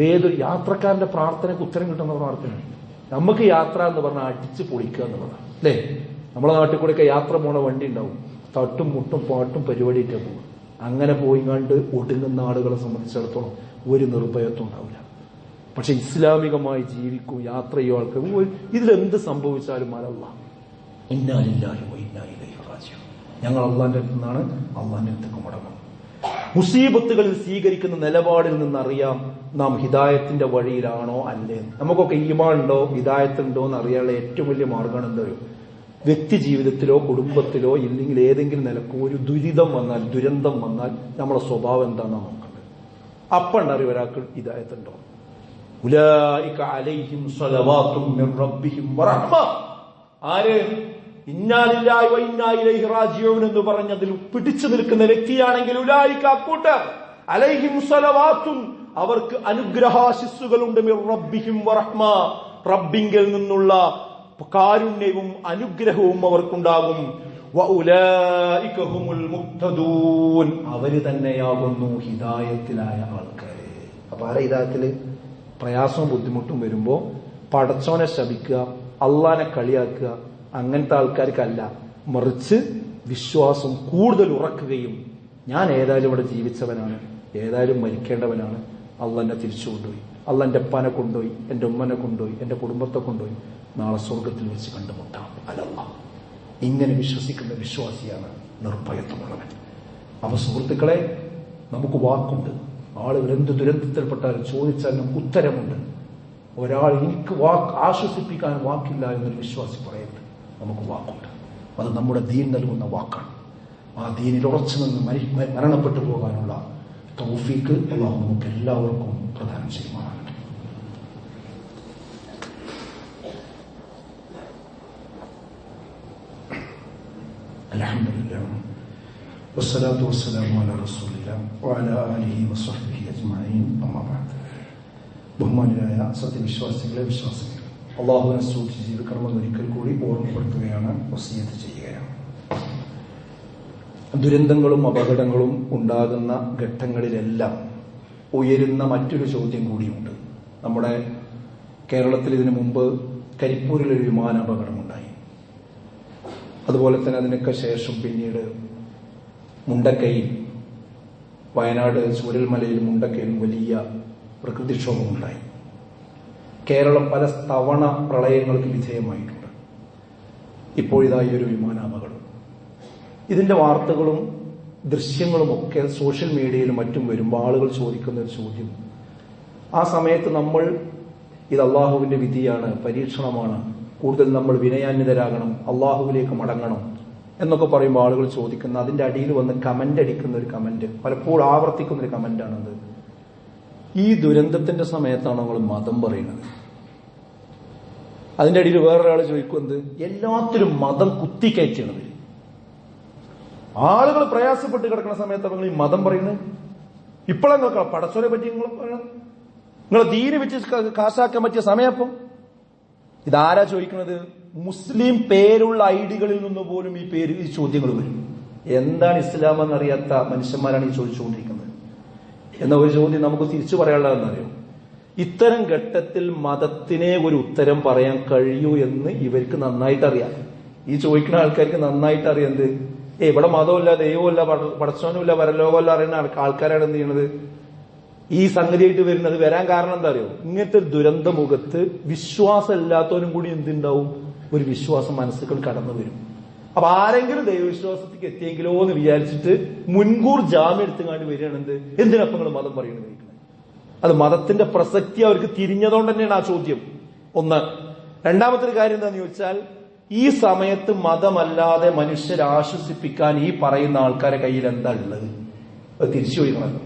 ഏതൊരു യാത്രക്കാരന്റെ പ്രാർത്ഥനയ്ക്ക് ഉത്തരം കിട്ടുന്ന പ്രാർത്ഥനയാണ് നമുക്ക് യാത്ര എന്ന് പറഞ്ഞാൽ അടിച്ച് പൊളിക്കുക എന്നുള്ളതാണ്. അല്ലേ? നമ്മളെ നാട്ടിൽ കൂടെയൊക്കെ യാത്ര പോണ വണ്ടി ഉണ്ടാവും. തട്ടും മുട്ടും പാട്ടും പരിപാടിയൊക്കെ പോകും. അങ്ങനെ പോയി കണ്ട് ഒടുങ്ങുന്ന ആളുകളെ സംബന്ധിച്ചിടത്തോളം ഒരു നിർഭയത്വം ഉണ്ടാവില്ല. പക്ഷെ ഇസ്ലാമികമായി ജീവിക്കും യാത്ര ചെയ്യും ആൾക്കാർ ഇതിലെന്ത് സംഭവിച്ചാലും അലല്ല ഞങ്ങൾ അള്ളാന്റെ അടുത്ത് നിന്നാണ് അള്ളാന്റെ അടുത്തേക്ക് മടങ്ങും മുസീബത്തുകളിൽ സ്വീകരിക്കുന്ന നിലപാടിൽ നിന്നറിയാം നാം ഹിദായത്തിന്റെ വഴിയിലാണോ അല്ലേ? നമുക്കൊക്കെ ഈമാൻ ഉണ്ടോ ഹിദായത്ത് ഉണ്ടോ എന്ന് അറിയാനുള്ള ഏറ്റവും വലിയ മാർഗമാണ് എന്താ അറിയോ? വ്യക്തി ജീവിതത്തിലോ കുടുംബത്തിലോ ഇല്ലെങ്കിൽ ഏതെങ്കിലും നിലക്കോ ഒരു ദുരിതം വന്നാൽ ദുരന്തം വന്നാൽ നമ്മുടെ സ്വഭാവം എന്താണെന്നാണ് നോക്കേണ്ടത്. അപ്പണ്ടറിയ ഒരാൾക്ക് ഹിദായത്തുണ്ടോ? ആര്? ഇന്നാലില്ലാഹി വ ഇന്നാ ഇലൈഹി റാജിഊൻ എന്ന് പറഞ്ഞതിൽ പിടിച്ചു നിൽക്കുന്ന വ്യക്തിയാണെങ്കിൽ ഉലായിക്ക് അക്കൂട്ടർ അലൈഹിം അവർക്ക് അനുഗ്രഹാശിസ്സുകളുണ്ട് റബ്ബിഹിം വറഹ്മ. റബ്ബിങ്കിൽ നിന്നുള്ള കാരുണ്യവും അനുഗ്രഹവും അവർക്കുണ്ടാകും. അവർ തന്നെയാകുന്നു ഹിതായത്തിലായ ആൾക്കാരെ അപ്പൊ ആ ഹിതായത്തിൽ പ്രയാസവും ബുദ്ധിമുട്ടും വരുമ്പോ പടച്ചോനെ ശപിക്കുക അള്ളാനെ കളിയാക്കുക അങ്ങനത്തെ ആൾക്കാർക്കല്ല. മറിച്ച് വിശ്വാസം കൂടുതൽ ഉറക്കുകയും ഞാൻ ഏതായാലും ഇവിടെ ജീവിച്ചവനാണ്. ഏതായാലും മരിക്കേണ്ടവനാണ്. അള്ളെന്നെ തിരിച്ചു കൊണ്ടുപോയി. അള്ള എന്റെ അപ്പനെ കൊണ്ടുപോയി. എന്റെ ഉമ്മനെ കൊണ്ടുപോയി. എന്റെ കുടുംബത്തെ കൊണ്ടുപോയി. നാളെ സ്വർഗത്തിൽ വെച്ച് കണ്ടുമുട്ടാം. അലല്ല ഇങ്ങനെ വിശ്വസിക്കുന്ന വിശ്വാസിയാണ് നിർഭയത്വമുള്ളവൻ. അവ സുഹൃത്തുക്കളെ നമുക്ക് വാക്കുണ്ട്. ആളുകൾ എന്ത് ദുരന്തത്തിൽപ്പെട്ടാലും ചോദിച്ചാൽ നമുക്ക് ഉത്തരമുണ്ട്. ഒരാൾ എനിക്ക് വാക്ക് ആശ്വസിപ്പിക്കാൻ വാക്കില്ല എന്നൊരു വിശ്വാസി പറയരുത് നമുക്ക് വാക്കുണ്ട് അത് നമ്മുടെ ദീൻ നൽകുന്ന വാക്കാണ് ആ ദീനിൽ ഉറച്ചു നിന്ന് മരി മരണപ്പെട്ടു പോകാനുള്ള തൗഫീക്ക് അള്ളാഹു നമുക്ക് എല്ലാവർക്കും പ്രദാനം ചെയ്യുമാറാകട്ടെ الحمد لله والصلاة والسلام على رسول الله وعلى آله وصحبه أجمعين أما بعد ബഹുമാനിയായ സത്യവിശ്വാസികളെ വിശ്വാസികൾ അള്ളാഹുവിനെ സൂക്ഷിച്ച് ജീവിക്കണമെന്ന് ഒരിക്കൽ കൂടി ഓർമ്മപ്പെടുത്തുകയാണ് വസീയത്ത് ചെയ്യുകയാണ്. ദുരന്തങ്ങളും അപകടങ്ങളും ഉണ്ടാകുന്ന ഘട്ടങ്ങളിലെല്ലാം ഉയരുന്ന മറ്റൊരു ചോദ്യം കൂടിയുണ്ട്. നമ്മുടെ കേരളത്തിൽ ഇതിനു മുമ്പ് കരിപ്പൂരിൽ ഒരു വിമാന അപകടമുണ്ടായി. അതുപോലെ തന്നെ അതിനൊക്കെ ശേഷം പിന്നീട് മുണ്ടക്കയിൽ വയനാട് ചൂരൽമലയിൽ മുണ്ടക്കയിൽ വലിയ പ്രകൃതിക്ഷോഭമുണ്ടായി. കേരളം പല തവണ പ്രളയങ്ങൾക്ക് വിധേയമായിട്ടുണ്ട് ഇപ്പോഴിതായി ഒരു വിമാനാപകടം. ഇതിന്റെ വാർത്തകളും ദൃശ്യങ്ങളും ഒക്കെ സോഷ്യൽ മീഡിയയിലും മറ്റും വരുമ്പോൾ ആളുകൾ ചോദിക്കുന്ന ഒരു ചോദ്യം. ആ സമയത്ത് നമ്മൾ ഇത് അള്ളാഹുവിന്റെ വിധിയാണ് പരീക്ഷണമാണ്. കൂടുതൽ നമ്മൾ വിനയാന്വിതരാകണം അള്ളാഹുവിലേക്ക് മടങ്ങണം എന്നൊക്കെ പറയുമ്പോൾ ആളുകൾ ചോദിക്കുന്ന അതിന്റെ അടിയിൽ വന്ന് കമന്റ് അടിക്കുന്ന ഒരു കമന്റ് പലപ്പോഴും ആവർത്തിക്കുന്ന ഒരു കമന്റാണത് ഈ ദുരന്തത്തിന്റെ സമയത്താണ് നമ്മൾ മതം പറയുന്നത്. അതിന്റെ അടിയിൽ വേറൊരാൾ ചോദിക്കുന്നത് എല്ലാത്തിലും മതം കുത്തിക്കയറ്റണത് ആളുകൾ പ്രയാസപ്പെട്ട് കിടക്കുന്ന സമയത്ത് നിങ്ങൾ ഈ മതം പറയുന്നത്? ഇപ്പോഴാണ് നിങ്ങൾ പടച്ചോനെ പറ്റി നിങ്ങൾ പറയണം. നിങ്ങൾ ദീന് വെച്ച് കാശാക്കാൻ പറ്റിയ സമയപ്പം ഇതാരാ ചോദിക്കുന്നത്? മുസ്ലിം പേരുള്ള ഐഡികളിൽ നിന്ന് പോലും ഈ പേര് ഈ ചോദ്യങ്ങൾ വരും. എന്താണ് ഇസ്ലാം എന്നറിയാത്ത മനുഷ്യന്മാരാണ് ഈ ചോദിച്ചുകൊണ്ടിരിക്കുന്നത്? എന്ന ഒരു ചോദ്യം നമുക്ക് തിരിച്ചു പറയാനുള്ളതെന്നറിയോ? ഇത്തരം ഘട്ടത്തിൽ മതത്തിനെ ഒരു ഉത്തരം പറയാൻ കഴിയൂ എന്ന് ഇവർക്ക് നന്നായിട്ട് അറിയാം ഈ ചോദിക്കുന്ന ആൾക്കാർക്ക് നന്നായിട്ട് അറിയാം എന്ത്? ഏ ഇവിടെ മതമില്ല ദൈവമില്ല പടച്ചോനുമില്ല വരലോകമല്ല അറിയുന്ന ആൾക്കാരാണ് എന്ത് ചെയ്യണത്? ഈ സംഗതിയായിട്ട് വരുന്നത് വരാൻ കാരണം എന്താ അറിയോ? ഇങ്ങനത്തെ ദുരന്ത മുഖത്ത് വിശ്വാസം ഇല്ലാത്തവനും കൂടി എന്തുണ്ടാവും? ഒരു വിശ്വാസം മനസ്സുകൾ കടന്നു വരും. അപ്പൊ ആരെങ്കിലും ദൈവവിശ്വാസത്തിലേക്ക് എത്തിയെങ്കിലോ എന്ന് വിചാരിച്ചിട്ട് മുൻകൂർ ജാമ്യം എടുത്തുകാണ്ട് വരികയാണെന്ത്? എന്തിനപ്പം നിങ്ങൾ മതം പറയുന്നത്? അത് മതത്തിന്റെ പ്രസക്തി അവർക്ക് തിരിഞ്ഞതുകൊണ്ട് തന്നെയാണ് ആ ചോദ്യം. ഒന്ന് രണ്ടാമത്തെ കാര്യം എന്താണെന്ന് ചോദിച്ചാൽ ഈ സമയത്ത് മതമല്ലാതെ മനുഷ്യരെ ആശ്വസിപ്പിക്കാൻ ഈ പറയുന്ന ആൾക്കാരെ കയ്യിൽ എന്താ ഉള്ളത്? അത് തിരിച്ചു ചോദിക്കണം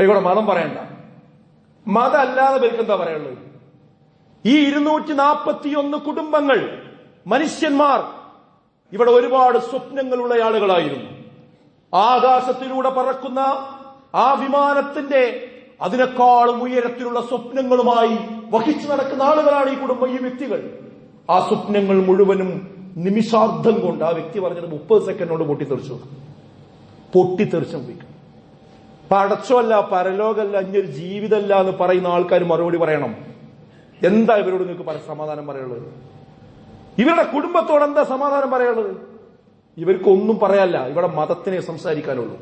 ഇവിടെ മതം പറയണ്ട. മതമല്ലാതെ പേർക്ക് എന്താ പറയുള്ളത് ഈ ഇരുന്നൂറ്റി നാൽപ്പത്തിയൊന്ന് കുടുംബങ്ങൾ മനുഷ്യന്മാർ ഇവിടെ ഒരുപാട് സ്വപ്നങ്ങളുള്ള ആളുകളായിരുന്നു. ആകാശത്തിലൂടെ പറക്കുന്ന ആ വിമാനത്തിന്റെ അതിനേക്കാളും ഉയരത്തിലുള്ള സ്വപ്നങ്ങളുമായി വഹിച്ചു നടക്കുന്ന ആളുകളാണ് ഈ കുടുംബം ഈ വ്യക്തികൾ. ആ സ്വപ്നങ്ങൾ മുഴുവനും നിമിഷാർദ്ധം കൊണ്ട് ആ വ്യക്തി പറഞ്ഞത് മുപ്പത് സെക്കൻഡ് കൊണ്ട് പൊട്ടിത്തെറിച്ചു. പൊട്ടിത്തെറിച്ചു പോയിക്കും പടച്ചമല്ല പരലോകമല്ല ഇഞ്ഞൊരു ജീവിതമല്ല എന്ന് പറയുന്ന ആൾക്കാർ മറുപടി പറയണം. എന്താ ഇവരോട് നിങ്ങൾക്ക് സമാധാനം പറയുള്ളത് ഇവരുടെ കുടുംബത്തോട് എന്താ സമാധാനം പറയുള്ളത് ഇവർക്കൊന്നും പറയാല്ല ഇവിടെ മതത്തിനെ സംസാരിക്കാനുള്ളൂ.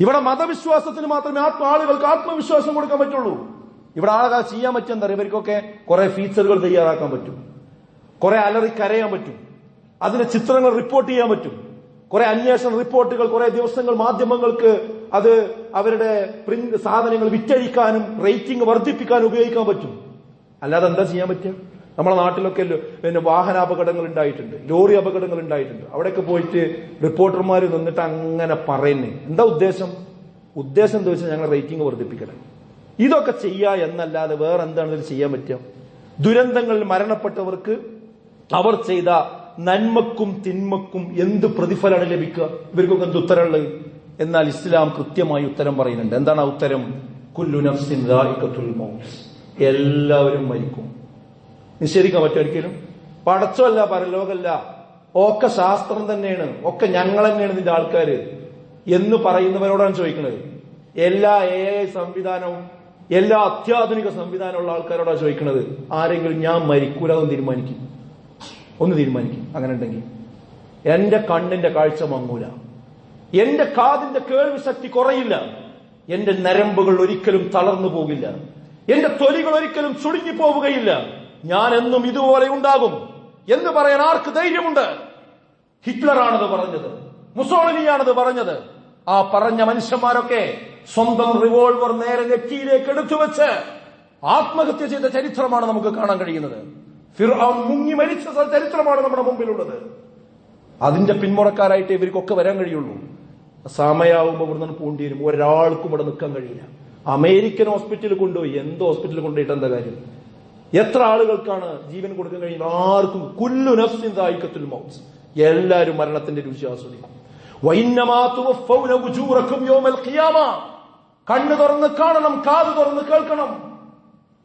ഇവിടെ മതവിശ്വാസത്തിന് മാത്രമേ ആത്മ ആളുകൾക്ക് ആത്മവിശ്വാസം കൊടുക്കാൻ പറ്റുള്ളൂ. ഇവിടെ ആളുകൾ ചെയ്യാൻ പറ്റും എന്താ ഇവർക്കൊക്കെ കുറെ ഫീച്ചറുകൾ തയ്യാറാക്കാൻ പറ്റും. കുറെ അലറി കരയാൻ പറ്റും. അതിന് ചിത്രങ്ങൾ റിപ്പോർട്ട് ചെയ്യാൻ പറ്റും. കുറെ അന്വേഷണ റിപ്പോർട്ടുകൾ കുറെ ദിവസങ്ങൾ മാധ്യമങ്ങൾക്ക് അത് അവരുടെ പ്രിന്റ് സാധനങ്ങൾ വിറ്റഴിക്കാനും റേറ്റിംഗ് വർദ്ധിപ്പിക്കാനും ഉപയോഗിക്കാൻ പറ്റും. അല്ലാതെ എന്താ ചെയ്യാൻ പറ്റുക? നമ്മുടെ നാട്ടിലൊക്കെ പിന്നെ വാഹനാപകടങ്ങൾ ഉണ്ടായിട്ടുണ്ട് ലോറി അപകടങ്ങൾ ഉണ്ടായിട്ടുണ്ട്. അവിടെയൊക്കെ പോയിട്ട് റിപ്പോർട്ടർമാർ നിന്നിട്ട് അങ്ങനെ പറയുന്നേ. എന്താ ഉദ്ദേശം? ഉദ്ദേശം എന്താ വെച്ചാൽ ഞങ്ങൾ റേറ്റിംഗ് വർദ്ധിപ്പിക്കണം ഇതൊക്കെ ചെയ്യുക എന്നല്ലാതെ വേറെ എന്താണ് ഇതിൽ ചെയ്യാൻ പറ്റുക? ദുരന്തങ്ങളിൽ മരണപ്പെട്ടവർക്ക് അവർ ചെയ്ത നന്മക്കും തിന്മക്കും എന്ത് പ്രതിഫലമാണ് ലഭിക്കുക? ഇവർക്കൊക്കെ എന്ത് ഉത്തരമുള്ളത്? എന്നാൽ ഇസ്ലാം കൃത്യമായി ഉത്തരം പറയുന്നുണ്ട്. എന്താണ് ആ ഉത്തരം? കുല്ലു നഫ്സിൻ എല്ലാവരും മരിക്കും. നിഷേധിക്കാൻ പറ്റും ഒരിക്കലും പടച്ചമല്ല പരലോകമല്ല. ഒക്കെ ശാസ്ത്രം തന്നെയാണ്. ഒക്കെ ഞങ്ങൾ തന്നെയാണ് ഇതിന്റെ ആൾക്കാര്. എന്ന് പറയുന്നവരോടാണ് ചോദിക്കുന്നത്. എല്ലാ എ ഐ സംവിധാനവും എല്ലാ അത്യാധുനിക സംവിധാനമുള്ള ആൾക്കാരോടാണ് ചോദിക്കുന്നത്. ആരെങ്കിലും ഞാൻ മരിക്കൂല ഒന്ന് തീരുമാനിക്കും. ഒന്ന് തീരുമാനിക്കും. അങ്ങനെ ഉണ്ടെങ്കിൽ. എന്റെ കണ്ണിന്റെ കാഴ്ച മങ്ങൂല. എന്റെ കാതിന്റെ കേൾവി ശക്തി കുറയില്ല. എന്റെ നരമ്പുകൾ ഒരിക്കലും തളർന്നു പോകില്ല. എന്റെ തൊലികൾ ഒരിക്കലും ചുടുങ്ങി പോവുകയില്ല ഞാൻ എന്നും ഇതുപോലെ ഉണ്ടാകും എന്ന് പറയാൻ ആർക്ക് ധൈര്യമുണ്ട്? ഹിറ്റ്ലറാണത് പറഞ്ഞത്. മുസോളിനിയാണത് പറഞ്ഞത്. ആ പറഞ്ഞ മനുഷ്യന്മാരൊക്കെ സ്വന്തം റിവോൾവർ നേരെ നെറ്റിയിലേക്ക് എടുത്തുവെച്ച് ആത്മഹത്യ ചെയ്ത ചരിത്രമാണ് നമുക്ക് കാണാൻ കഴിയുന്നത്. ഫിർഔൻ മുങ്ങി മരിച്ച ചരിത്രമാണ് നമ്മുടെ മുമ്പിലുള്ളത്. അതിന്റെ പിന്മുറക്കാരായിട്ട് ഇവർക്കൊക്കെ വരാൻ കഴിയുള്ളൂ. സമയാവുമ്പോൾ ഇവിടുന്ന് പോണ്ടി വരും. ഒരാൾക്കും ഇവിടെ നിൽക്കാൻ കഴിയില്ല. അമേരിക്കൻ ഹോസ്പിറ്റലിൽ കൊണ്ടുപോയി. എന്ത് ഹോസ്പിറ്റലിൽ കൊണ്ടുപോയിട്ട് എന്താ കാര്യം? എത്ര ആളുകൾക്കാണ് ജീവൻ കൊടുക്കാൻ കഴിയുന്നത്? ആർക്കും. കുല്ലു നഫ്സിൻ ദായിക്കത്തുൽ മൗത്ത്. എല്ലാവരും മരണത്തിന്റെ രുചി ആസ്വദിക്കും. കണ്ണു തുറന്ന് കാണണം കാത് തുറന്ന് കേൾക്കണം.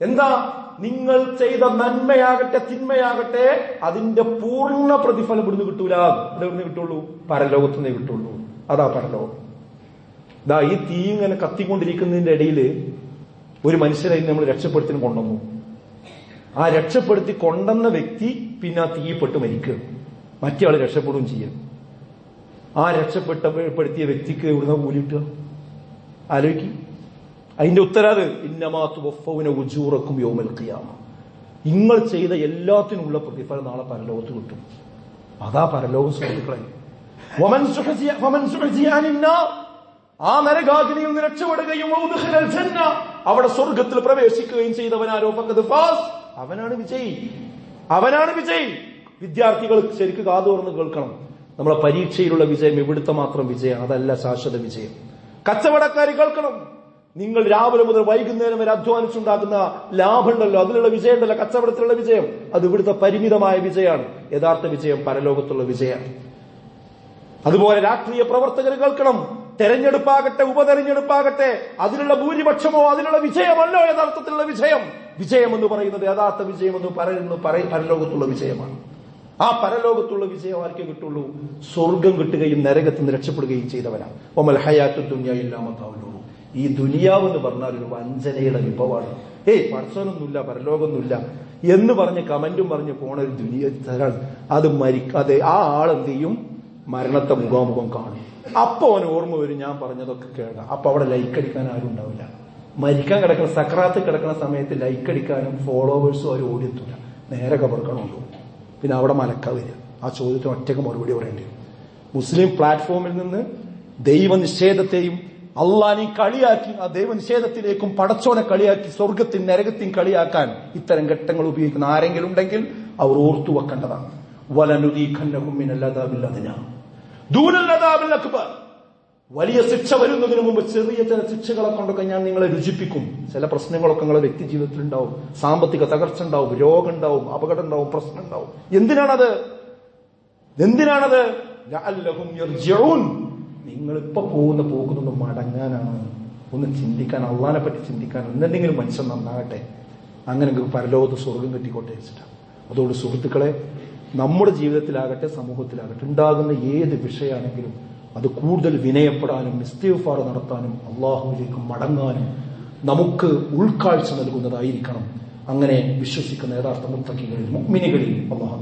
എന്താ? നിങ്ങൾ ചെയ്ത നന്മയാകട്ടെ തിന്മയാകട്ടെ അതിന്റെ പൂർണ പ്രതിഫലം ഇവിടുന്ന് കിട്ടൂല. ഇവിടെ ഇവിടുന്ന് കിട്ടുള്ളൂ. പരലോകത്തുനിന്നേ കിട്ടുള്ളൂ. അതാ പരലോകം. ഇതാ ഈ തീ ഇങ്ങനെ കത്തിക്കൊണ്ടിരിക്കുന്നതിന്റെ ഇടയിൽ ഒരു മനുഷ്യനെ നമ്മൾ രക്ഷപ്പെടുത്തിന് കൊണ്ടുവന്നു. ആ രക്ഷപ്പെടുത്തി കൊണ്ടെന്ന വ്യക്തി പിന്നെ ആ തീയപ്പെട്ട് മരിക്കുക. മറ്റേ ആൾ രക്ഷപ്പെടുകയും ചെയ്യും. ആ രക്ഷപ്പെട്ടപ്പെടുത്തിയ വ്യക്തിക്ക് ഇവിടുന്ന് കൂലി കിട്ടുക? ആലോചിക്കും. അതിന്റെ ഉത്തരവ് ഇന്നമാത്തു വഫൗന ഉജൂറക്കും യോമൽ ഖിയാമ. നിങ്ങൾ ചെയ്ത എല്ലാത്തിനുമുള്ള പ്രതിഫലം നാളെ പരലോകത്ത് കിട്ടും. അതാ പരലോക സുഹൃത്തുക്കളെ. രക്ഷപ്പെടുകയും. അവിടെ സ്വർഗത്തിൽ പ്രവേശിക്കുകയും ചെയ്തവനാരോ ഫാസ്. അവനാണ് വിജയി. അവനാണ് വിജയി. വിദ്യാർത്ഥികൾ ശരിക്കും കാതു തുറന്ന് കേൾക്കണം. നമ്മളെ പരീക്ഷയിലുള്ള വിജയം ഇവിടുത്തെ മാത്രം വിജയം അതല്ല ശാശ്വത വിജയം. കച്ചവടക്കാർ കേൾക്കണം. നിങ്ങൾ രാവിലെ മുതൽ വൈകുന്നേരം വരെ അധ്വാനിച്ചുണ്ടാക്കുന്ന ലാഭമുണ്ടല്ലോ അതിലുള്ള വിജയം ഉണ്ടല്ലോ കച്ചവടത്തിലുള്ള വിജയം. അത് ഇവിടുത്തെ പരിമിതമായ വിജയമാണ്. യഥാർത്ഥ വിജയം പരലോകത്തുള്ള വിജയമാണ്. അതുപോലെ രാഷ്ട്രീയ പ്രവർത്തകർ കേൾക്കണം. തെരഞ്ഞെടുപ്പാകട്ടെ ഉപതെരഞ്ഞെടുപ്പാകട്ടെ അതിലുള്ള ഭൂരിപക്ഷമോ അതിലുള്ള വിജയമല്ലോ യഥാർത്ഥത്തിലുള്ള വിജയം. വിജയം എന്ന് പറയുന്നത് യഥാർത്ഥ വിജയമെന്ന് പറയുന്നത് പരലോകത്തുള്ള വിജയമാണ്. ആ പരലോകത്തുള്ള വിജയം ആർക്കേ കിട്ടുള്ളൂ? സ്വർഗം കിട്ടുകയും നരകത്തിൽ നിന്ന് രക്ഷപ്പെടുകയും ചെയ്തവനാണ്. ഒമൽ ഹയാത്തു ദുനിയ ഇല്ലാമത്താവുള്ളൂ ഈ ദുനിയാവ് എന്ന് പറഞ്ഞാൽ ഒരു വഞ്ചനയുടെ വിഭവമാണ്. ഏയ് പടച്ചോനൊന്നുമില്ല പരലോകമൊന്നുമില്ല എന്ന് പറഞ്ഞ് കമന്റും പറഞ്ഞ് പോണ ഒരു ദുനിയ അത് മരിക്കാതെ ആ ആളെന്ത് ചെയ്യും? മരണത്തെ മുഖാമുഖം കാണും. അപ്പൊ അവന് ഓർമ്മ വരും ഞാൻ പറഞ്ഞതൊക്കെ കേൾക്കാം. അപ്പൊ അവിടെ ലൈക്ക് അടിക്കാൻ ആരും ഉണ്ടാവില്ല. മരിക്കാൻ കിടക്കുന്ന സക്രാത്ത് കിടക്കുന്ന സമയത്ത് ലൈക്ക് അടിക്കാനും ഫോളോവേഴ്സും അവർ ഓടിയെത്തൂല. നേരെ കബർക്കണമുള്ളൂ പിന്നെ അവിടെ മലക്ക വരിക. ആ ചോദ്യത്തിന് ഒറ്റയ്ക്ക് മറുപടി പറയേണ്ടി വരും. മുസ്ലിം പ്ലാറ്റ്ഫോമിൽ നിന്ന് ദൈവനിഷേധത്തെയും അള്ളാനെയും കളിയാക്കി ആ ദൈവനിഷേധത്തിലേക്കും പടച്ചോനെ കളിയാക്കി സ്വർഗത്തിനും നരകത്തിൽ കളിയാക്കാൻ ഇത്തരം ഘട്ടങ്ങൾ ഉപയോഗിക്കുന്ന ആരെങ്കിലും ഉണ്ടെങ്കിൽ അവർ ഓർത്തു വെക്കേണ്ടതാണ്. വലനുദീഖന്നഹുമിനല്ലാതാവില്ലതിനാ ദൂരല്ലാതാവില്ല അക്ബർ. വലിയ ശിക്ഷ വരുന്നതിന് മുമ്പ് ചെറിയ ചില ശിക്ഷകളെ കൊണ്ടൊക്കെ ഞാൻ നിങ്ങളെ രുചിപ്പിക്കും. ചില പ്രശ്നങ്ങളൊക്കെ നിങ്ങളുടെ വ്യക്തി ജീവിതത്തിൽ ഉണ്ടാവും സാമ്പത്തിക തകർച്ച ഉണ്ടാവും രോഗം ഉണ്ടാവും അപകടം ഉണ്ടാവും പ്രശ്നം ഉണ്ടാവും എന്തിനാണത് എന്തിനാണത് ഇപ്പൊ പോകുന്ന പോകുന്നത് മടങ്ങാനാണ്. ഒന്ന് ചിന്തിക്കാൻ അള്ളാനെ പറ്റി ചിന്തിക്കാൻ എന്തെങ്കിലും മനുഷ്യൻ നന്നാകട്ടെ. അങ്ങനെ പരലോകത്ത് സ്വർഗം കിട്ടിക്കോട്ടെ വെച്ചിട്ടാണ് അതുകൊണ്ട് സുഹൃത്തുക്കളെ നമ്മുടെ ജീവിതത്തിലാകട്ടെ സമൂഹത്തിലാകട്ടെ ഉണ്ടാകുന്ന ഏത് വിഷയമാണെങ്കിലും അത് കൂടുതൽ വിനയപ്പെടാനും ഇസ്തീഫാർ നടത്താനും അള്ളാഹുവിലേക്ക് മടങ്ങാനും നമുക്ക് ഉൾക്കാഴ്ച നൽകുന്നതായിരിക്കണം. അങ്ങനെ വിശ്വസിക്കുന്ന യഥാർത്ഥ മുത്തക്കികളിൽ മുഗ്മിനികളിൽ അള്ളാഹു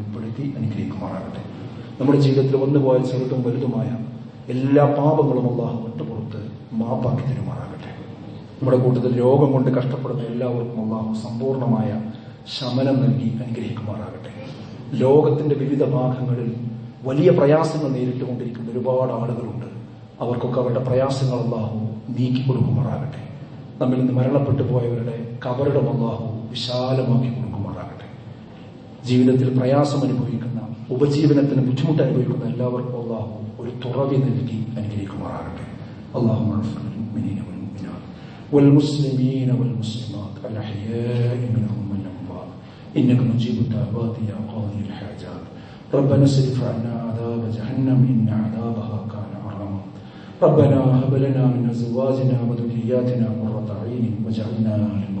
ഉൾപ്പെടുത്തി അനുഗ്രഹിക്കുമാറാകട്ടെ. നമ്മുടെ ജീവിതത്തിൽ വന്നുപോയ ചെറുതും വലുതുമായ എല്ലാ പാപങ്ങളും അള്ളാഹു വിട്ടുപുറത്ത് മാപ്പാക്കി തരുമാറാകട്ടെ. നമ്മുടെ കൂട്ടത്തിൽ രോഗം കൊണ്ട് കഷ്ടപ്പെടുന്ന എല്ലാവർക്കും അള്ളാഹു സമ്പൂർണമായ ശമനം നൽകി അനുഗ്രഹിക്കുമാറാകട്ടെ. ലോകത്തിന്റെ വിവിധ ഭാഗങ്ങളിൽ വലിയ പ്രയാസങ്ങൾ നേരിട്ടുകൊണ്ടിരിക്കുന്ന ഒരുപാട് ആളുകളുണ്ട് അവർക്കൊക്കെ അവരുടെ പ്രയാസങ്ങൾ അള്ളാഹു നീക്കി കൊടുക്കുമാറാകട്ടെ നമ്മിൽ നിന്ന് മരണപ്പെട്ടു പോയവരുടെ കബറിടം അള്ളാഹു വിശാലമാക്കി കൊടുക്കുമാറാകട്ടെ ജീവിതത്തിൽ പ്രയാസം അനുഭവിക്കുന്ന ഉപജീവനത്തിന് ബുദ്ധിമുട്ട് അനുഭവിക്കുന്ന എല്ലാവർക്കും അള്ളാഹു ഒരു തുറവി നൽകി അനുഗ്രഹിക്കുമാറാകട്ടെ അള്ളാഹു والمسلمين والمسلمات الأحياء منهم والأموات إنك مجيب الدعوات يا قاضي الحاجات ربنا اصرف عنا عذاب جهنم إن عذابها كان غراما ربنا هب لنا من أزواجنا وذرياتنا قرة أعين واجعلنا للمتقين.